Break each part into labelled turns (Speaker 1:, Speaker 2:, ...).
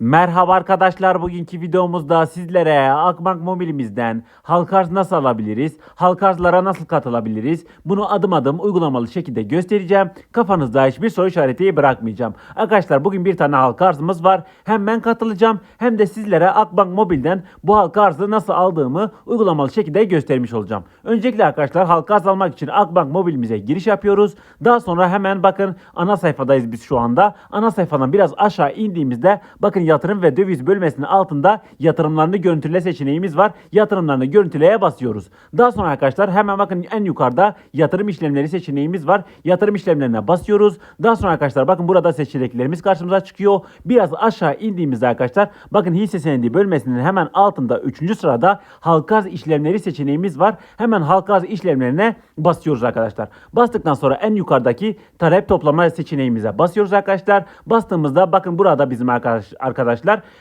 Speaker 1: Merhaba arkadaşlar bugünkü videomuzda sizlere Akbank mobilimizden halkarz nasıl alabiliriz, halkarzlara nasıl katılabiliriz bunu adım adım uygulamalı şekilde göstereceğim. Kafanızda hiçbir soru işareti bırakmayacağım. Arkadaşlar bugün bir tane halkarzımız var. Hem ben katılacağım hem de sizlere Akbank mobilden bu halkarzı nasıl aldığımı uygulamalı şekilde göstermiş olacağım. Öncelikle arkadaşlar halkarz almak için Akbank mobilimize giriş yapıyoruz. Daha sonra hemen bakın ana sayfadayız biz şu anda. Ana sayfadan biraz aşağı indiğimizde bakın yatırım ve döviz bölmesinin altında yatırımlarını görüntüle seçeneğimiz var. Yatırımlarını görüntüleye basıyoruz. Daha sonra arkadaşlar hemen bakın en yukarıda yatırım işlemleri seçeneğimiz var. Yatırım işlemlerine basıyoruz. Daha sonra arkadaşlar bakın burada seçeneklerimiz karşımıza çıkıyor. Biraz aşağı indiğimizde arkadaşlar bakın hisse senedi bölmesinin hemen altında 3. sırada halka işlemleri seçeneğimiz var. Hemen halka işlemlerine basıyoruz arkadaşlar. Bastıktan sonra en yukarıdaki talep toplama seçeneğimize basıyoruz arkadaşlar. Bastığımızda bakın burada bizim arkadaş, arkadaşlar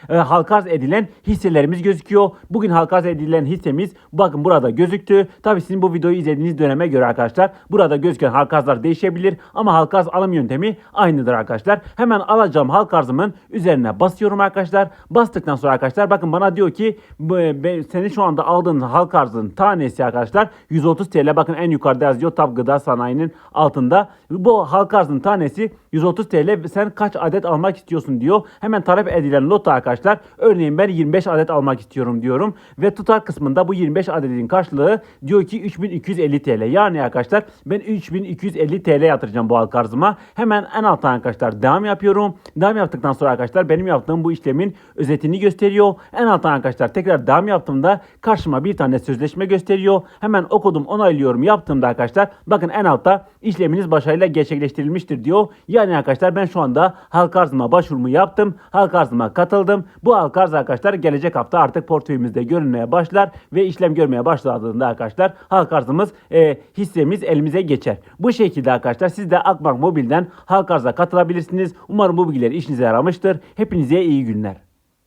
Speaker 1: e, halka arz edilen hisselerimiz gözüküyor. Bugün halka arz edilen hissemiz bakın burada gözüktü. Tabi sizin bu videoyu izlediğiniz döneme göre arkadaşlar burada gözüken halka arzlar değişebilir ama halka arz alım yöntemi aynıdır arkadaşlar. Hemen alacağım halka arzımın üzerine basıyorum arkadaşlar. Bastıktan sonra arkadaşlar bakın bana diyor ki be- senin şu anda aldığın halka arzın tanesi arkadaşlar 130 TL bakın en yukarıda yazıyor TAP Gıda Sanayi'nin altında. Bu halka arzın tanesi 130 TL sen kaç adet almak istiyorsun diyor. Hemen talep edilen lotu arkadaşlar örneğin ben 25 adet almak istiyorum diyorum. Ve tutar kısmında bu 25 adetin karşılığı diyor ki 3250 TL. Yani arkadaşlar ben 3250 TL yatıracağım bu halka arzıma. Hemen en alttan arkadaşlar devam yapıyorum. Devam yaptıktan sonra arkadaşlar benim yaptığım bu işlemin özetini gösteriyor. En alttan arkadaşlar tekrar devam yaptığımda karşıma bir tane sözleşme gösteriyor. Hemen okudum onaylıyorum yaptığımda arkadaşlar bakın en altta işleminiz başarıyla gerçekleştirilmiştir diyor. Yani arkadaşlar ben şu anda halka arzıma başvurumu yaptım. Halka arzıma katıldım. Bu halka arz arkadaşlar gelecek hafta artık portföyümüzde görünmeye başlar ve işlem görmeye başladığında arkadaşlar halka arzımız e, hissemiz elimize geçer. Bu şekilde arkadaşlar siz de Akbank Mobil'den halka arza katılabilirsiniz. Umarım bu bilgiler işinize yaramıştır. Hepinize iyi günler.